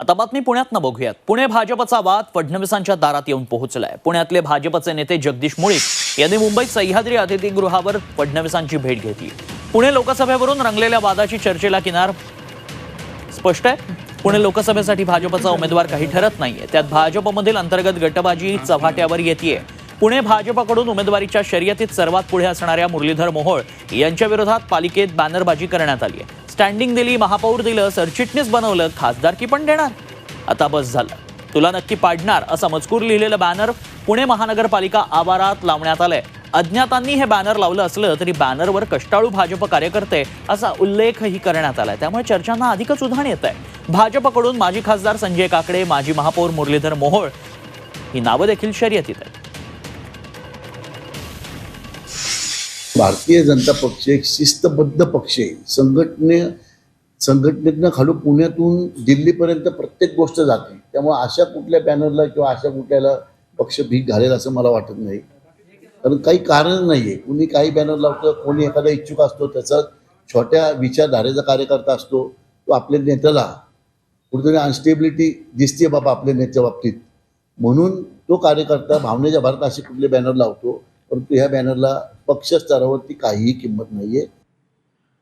आता बातमी पुण्यातनं बघूयात. पुणे भाजपचा वाद फडणवीसांच्या दारात येऊन पोहोचलाय. पुण्यातले भाजपचे नेते जगदीश मुळीक यांनी मुंबईत सह्याद्री अतिथीगृहावर फडणवीसांची भेट घेतली. पुणे लोकसभेवरून रंगलेल्या वादाची चर्चेला किनार स्पष्ट आहे. पुणे लोकसभेसाठी भाजपचा उमेदवार काही ठरत नाहीये. त्यात भाजपमधील अंतर्गत गटबाजी चव्हाट्यावर येते पुणे भाजपकडून उमेदवारीच्या शर्यतीत सर्वात पुढे असणाऱ्या मुरलीधर मोहोळ यांच्या विरोधात पालिकेत बॅनरबाजी करण्यात आली आहे स्टँडिंग दिली महापौर दिलं सरचिटणीस बनवलं खासदारकी पण देणार. आता बस झालं. तुला नक्की पाडणार असा मजकूर लिहिलेलं बॅनर पुणे महानगरपालिका आवारात लावण्यात आलंय. अज्ञातांनी हे बॅनर लावलं असलं तरी बॅनरवर कष्टाळू भाजप कार्यकर्ते असा उल्लेखही करण्यात आलाय. त्यामुळे चर्चांना अधिकच उधाण येत आहे भाजपकडून माजी खासदार संजय काकडे माजी महापौर मुरलीधर मोहोळ ही नावं देखील शर्यतीत आहेत. भारतीय जनता पक्ष एक शिस्तबद्ध पक्ष आहे. संघटने संघटनेतनं खालून पुण्यातून दिल्लीपर्यंत प्रत्येक गोष्ट जाते. त्यामुळे अशा कुठल्या बॅनरला किंवा अशा कुठल्याला पक्ष भीक घालेल असं मला वाटत नाही. कारण काही कारण नाही आहे कुणी काही बॅनर लावतं कोणी एखादा इच्छुक असतो त्याचा छोट्या विचारधारेचा कार्यकर्ता असतो तो आपल्या नेत्याला कुठेतरी अनस्टेबिलिटी दिसते बाबा आपल्या नेत्या बाबतीत. म्हणून तो कार्यकर्ता भावनेच्या भारत असे कुठले बॅनर लावतो परंतु ह्या बॅनरला पक्षस्तरावरती काहीही किंमत नाही आहे